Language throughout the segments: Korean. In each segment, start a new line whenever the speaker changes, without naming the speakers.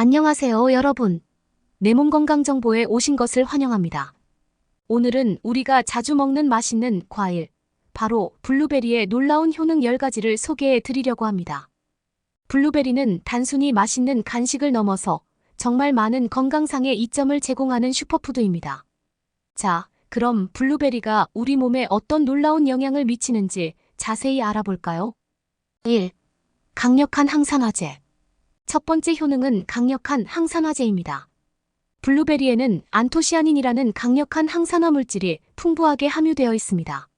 안녕하세요, 여러분. 내 몸 건강 정보에 오신 것을 환영합니다. 오늘은 우리가 자주 먹는 맛있는 과일, 바로 블루베리의 놀라운 효능 10가지를 소개해 드리려고 합니다. 블루베리는 단순히 맛있는 간식을 넘어서 정말 많은 건강상의 이점을 제공하는 슈퍼푸드입니다. 자, 그럼 블루베리가 우리 몸에 어떤 놀라운 영향을 미치는지 자세히 알아볼까요? 1. 강력한 항산화제. 첫 번째 효능은 강력한 항산화제입니다. 블루베리에는 안토시아닌이라는 강력한 항산화 물질이 풍부하게 함유되어 있습니다.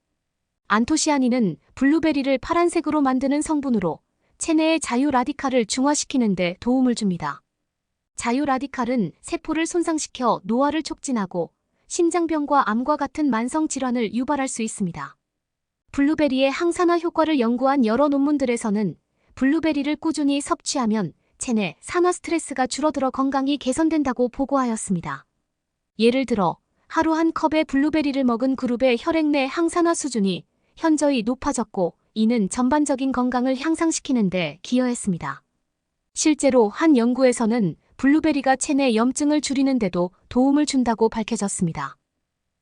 안토시아닌은 블루베리를 파란색으로 만드는 성분으로 체내의 자유 라디칼을 중화시키는 데 도움을 줍니다. 자유 라디칼은 세포를 손상시켜 노화를 촉진하고 심장병과 암과 같은 만성 질환을 유발할 수 있습니다. 블루베리의 항산화 효과를 연구한 여러 논문들에서는 블루베리를 꾸준히 섭취하면 체내 산화 스트레스가 줄어들어 건강이 개선된다고 보고하였습니다. 예를 들어 하루 한 컵의 블루베리를 먹은 그룹의 혈액 내 항산화 수준이 현저히 높아졌고 이는 전반적인 건강을 향상시키는 데 기여했습니다. 실제로 한 연구에서는 블루베리가 체내 염증을 줄이는 데도 도움을 준다고 밝혀졌습니다.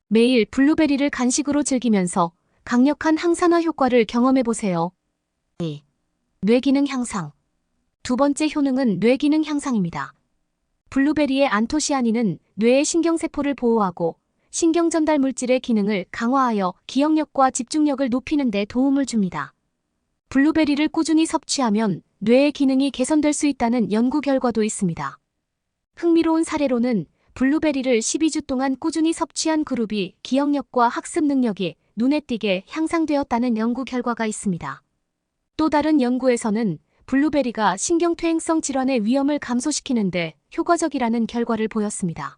매일 블루베리를 간식으로 즐기면서 강력한 항산화 효과를 경험해 보세요. 2. 뇌기능 향상. 두 번째 효능은 뇌 기능 향상입니다. 블루베리의 안토시아닌은 뇌의 신경세포를 보호하고 신경 전달 물질의 기능을 강화하여 기억력과 집중력을 높이는 데 도움을 줍니다. 블루베리를 꾸준히 섭취하면 뇌의 기능이 개선될 수 있다는 연구 결과도 있습니다. 흥미로운 사례로는 블루베리를 12주 동안 꾸준히 섭취한 그룹이 기억력과 학습 능력이 눈에 띄게 향상되었다는 연구 결과가 있습니다. 또 다른 연구에서는 블루베리가 신경퇴행성 질환의 위험을 감소시키는데 효과적이라는 결과를 보였습니다.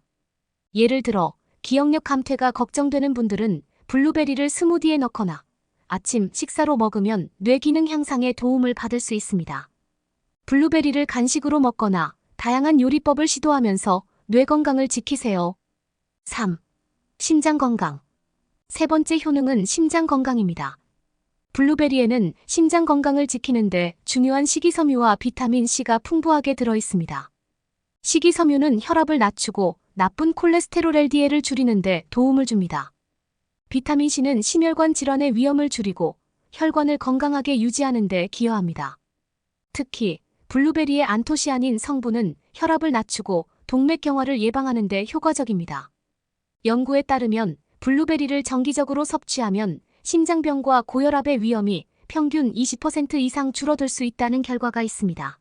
예를 들어 기억력 감퇴가 걱정되는 분들은 블루베리를 스무디에 넣거나 아침 식사로 먹으면 뇌 기능 향상에 도움을 받을 수 있습니다. 블루베리를 간식으로 먹거나 다양한 요리법을 시도하면서 뇌 건강을 지키세요. 3. 심장 건강. 세 번째 효능은 심장 건강입니다. 블루베리에는 심장 건강을 지키는데 중요한 식이섬유와 비타민 C가 풍부하게 들어 있습니다. 식이섬유는 혈압을 낮추고 나쁜 콜레스테롤 LDL을 줄이는데 도움을 줍니다. 비타민 C는 심혈관 질환의 위험을 줄이고 혈관을 건강하게 유지하는 데 기여합니다. 특히 블루베리의 안토시아닌 성분은 혈압을 낮추고 동맥경화를 예방하는 데 효과적입니다. 연구에 따르면 블루베리를 정기적으로 섭취하면 심장병과 고혈압의 위험이 평균 20% 이상 줄어들 수 있다는 결과가 있습니다.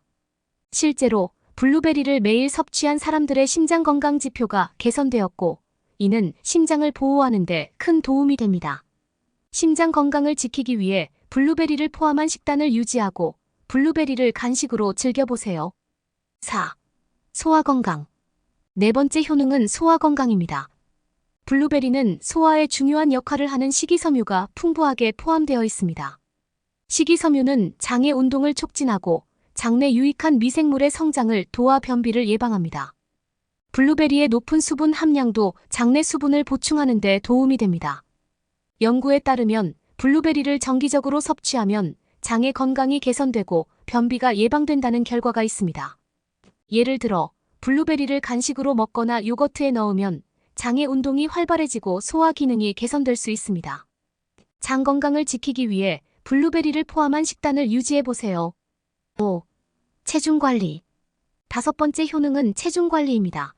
실제로 블루베리를 매일 섭취한 사람들의 심장 건강 지표가 개선되었고, 이는 심장을 보호하는 데 큰 도움이 됩니다. 심장 건강을 지키기 위해 블루베리를 포함한 식단을 유지하고 블루베리를 간식으로 즐겨보세요. 4. 소화 건강. 네 번째 효능은 소화 건강입니다. 블루베리는 소화에 중요한 역할을 하는 식이섬유가 풍부하게 포함되어 있습니다. 식이섬유는 장의 운동을 촉진하고 장내 유익한 미생물의 성장을 도와 변비를 예방합니다. 블루베리의 높은 수분 함량도 장내 수분을 보충하는 데 도움이 됩니다. 연구에 따르면 블루베리를 정기적으로 섭취하면 장의 건강이 개선되고 변비가 예방된다는 결과가 있습니다. 예를 들어 블루베리를 간식으로 먹거나 요거트에 넣으면 장의 운동이 활발해지고 소화 기능이 개선될 수 있습니다. 장 건강을 지키기 위해 블루베리를 포함한 식단을 유지해 보세요. 5. 체중 관리. 다섯 번째 효능은 체중 관리입니다.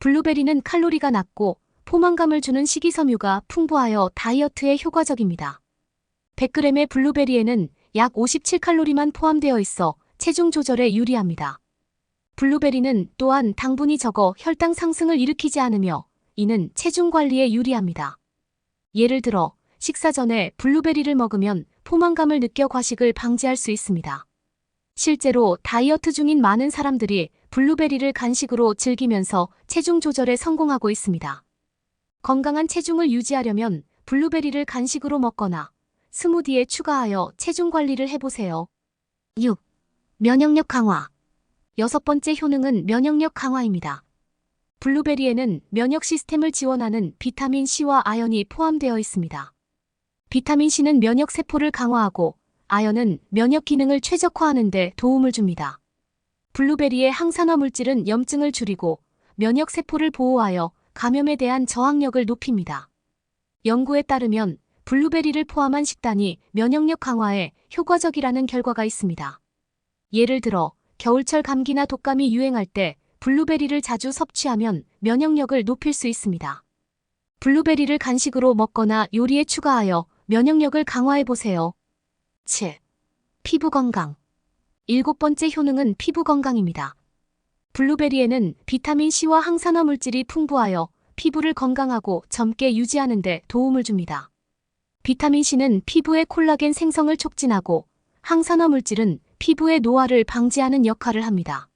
블루베리는 칼로리가 낮고 포만감을 주는 식이섬유가 풍부하여 다이어트에 효과적입니다. 100g의 블루베리에는 약 57칼로리만 포함되어 있어 체중 조절에 유리합니다. 블루베리는 또한 당분이 적어 혈당 상승을 일으키지 않으며 이는 체중 관리에 유리합니다. 예를 들어 식사 전에 블루베리를 먹으면 포만감을 느껴 과식을 방지할 수 있습니다. 실제로 다이어트 중인 많은 사람들이 블루베리를 간식으로 즐기면서 체중 조절에 성공하고 있습니다. 건강한 체중을 유지하려면 블루베리를 간식으로 먹거나 스무디에 추가하여 체중 관리를 해보세요. 6. 면역력 강화. 여섯 번째 효능은 면역력 강화입니다. 블루베리에는 면역 시스템을 지원하는 비타민 C와 아연이 포함되어 있습니다. 비타민 C는 면역 세포를 강화하고 아연은 면역 기능을 최적화하는 데 도움을 줍니다. 블루베리의 항산화 물질은 염증을 줄이고 면역 세포를 보호하여 감염에 대한 저항력을 높입니다. 연구에 따르면 블루베리를 포함한 식단이 면역력 강화에 효과적이라는 결과가 있습니다. 예를 들어 겨울철 감기나 독감이 유행할 때 블루베리를 자주 섭취하면 면역력을 높일 수 있습니다. 블루베리를 간식으로 먹거나 요리에 추가하여 면역력을 강화해 보세요. 7. 피부 건강. 일곱 번째 효능은 피부 건강입니다. 블루베리에는 비타민 C와 항산화 물질이 풍부하여 피부를 건강하고 젊게 유지하는 데 도움을 줍니다. 비타민 C는 피부의 콜라겐 생성을 촉진하고 항산화 물질은 피부의 노화를 방지하는 역할을 합니다.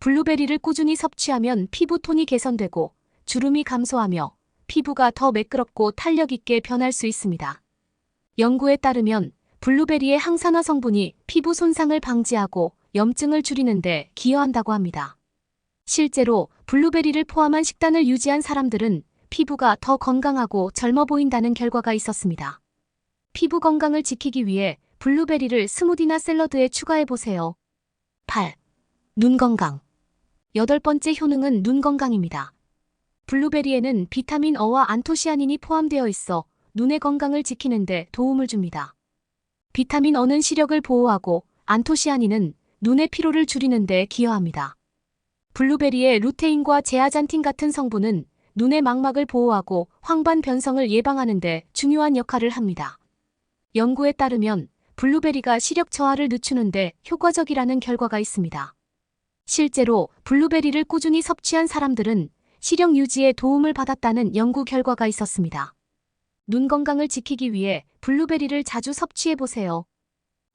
블루베리를 꾸준히 섭취하면 피부 톤이 개선되고 주름이 감소하며 피부가 더 매끄럽고 탄력 있게 변할 수 있습니다. 연구에 따르면 블루베리의 항산화 성분이 피부 손상을 방지하고 염증을 줄이는데 기여한다고 합니다. 실제로 블루베리를 포함한 식단을 유지한 사람들은 피부가 더 건강하고 젊어 보인다는 결과가 있었습니다. 피부 건강을 지키기 위해 블루베리를 스무디나 샐러드에 추가해 보세요. 8. 눈 건강. 여덟 번째 효능은 눈 건강입니다. 블루베리에는 비타민 어와 안토시아닌이 포함되어 있어 눈의 건강을 지키는데 도움을 줍니다. 비타민 어는 시력을 보호하고 안토시아닌은 눈의 피로를 줄이는데 기여합니다. 블루베리의 루테인과 제아잔틴 같은 성분은 눈의 망막을 보호하고 황반 변성을 예방하는데 중요한 역할을 합니다. 연구에 따르면 블루베리가 시력 저하를 늦추는데 효과적이라는 결과가 있습니다. 실제로 블루베리를 꾸준히 섭취한 사람들은 시력 유지에 도움을 받았다는 연구 결과가 있었습니다. 눈 건강을 지키기 위해 블루베리를 자주 섭취해 보세요.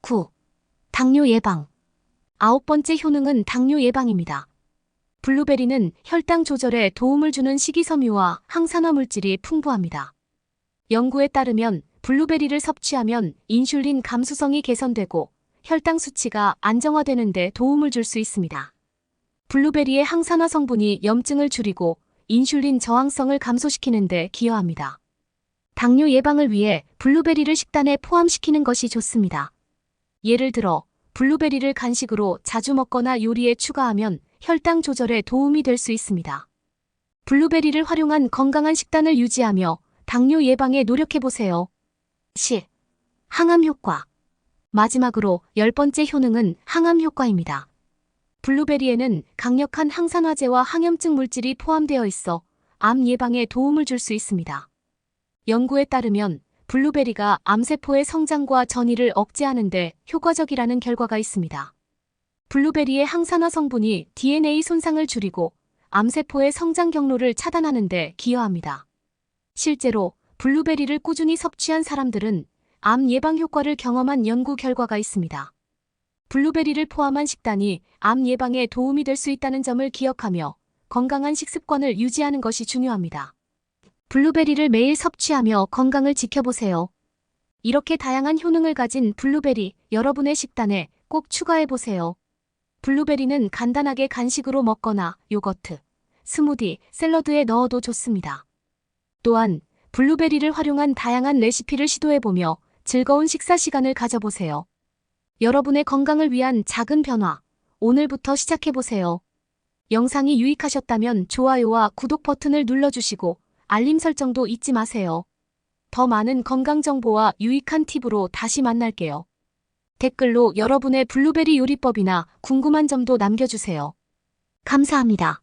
9. 당뇨 예방. 아홉 번째 효능은 당뇨 예방입니다. 블루베리는 혈당 조절에 도움을 주는 식이섬유와 항산화 물질이 풍부합니다. 연구에 따르면 블루베리를 섭취하면 인슐린 감수성이 개선되고 혈당 수치가 안정화되는 데 도움을 줄 수 있습니다. 블루베리의 항산화 성분이 염증을 줄이고 인슐린 저항성을 감소시키는 데 기여합니다. 당뇨 예방을 위해 블루베리를 식단에 포함시키는 것이 좋습니다. 예를 들어 블루베리를 간식으로 자주 먹거나 요리에 추가하면 혈당 조절에 도움이 될 수 있습니다. 블루베리를 활용한 건강한 식단을 유지하며 당뇨 예방에 노력해보세요. 10. 항암 효과. 마지막으로 열 번째 효능은 항암 효과입니다. 블루베리에는 강력한 항산화제와 항염증 물질이 포함되어 있어 암 예방에 도움을 줄 수 있습니다. 연구에 따르면 블루베리가 암세포의 성장과 전이를 억제하는데 효과적이라는 결과가 있습니다. 블루베리의 항산화 성분이 DNA 손상을 줄이고 암세포의 성장 경로를 차단하는데 기여합니다. 실제로 블루베리를 꾸준히 섭취한 사람들은 암 예방 효과를 경험한 연구 결과가 있습니다. 블루베리를 포함한 식단이 암 예방에 도움이 될 수 있다는 점을 기억하며 건강한 식습관을 유지하는 것이 중요합니다. 블루베리를 매일 섭취하며 건강을 지켜보세요. 이렇게 다양한 효능을 가진 블루베리 여러분의 식단에 꼭 추가해 보세요. 블루베리는 간단하게 간식으로 먹거나 요거트, 스무디, 샐러드에 넣어도 좋습니다. 또한 블루베리를 활용한 다양한 레시피를 시도해보며 즐거운 식사 시간을 가져보세요. 여러분의 건강을 위한 작은 변화, 오늘부터 시작해보세요. 영상이 유익하셨다면 좋아요와 구독 버튼을 눌러주시고 알림 설정도 잊지 마세요. 더 많은 건강 정보와 유익한 팁으로 다시 만날게요. 댓글로 여러분의 블루베리 요리법이나 궁금한 점도 남겨주세요. 감사합니다.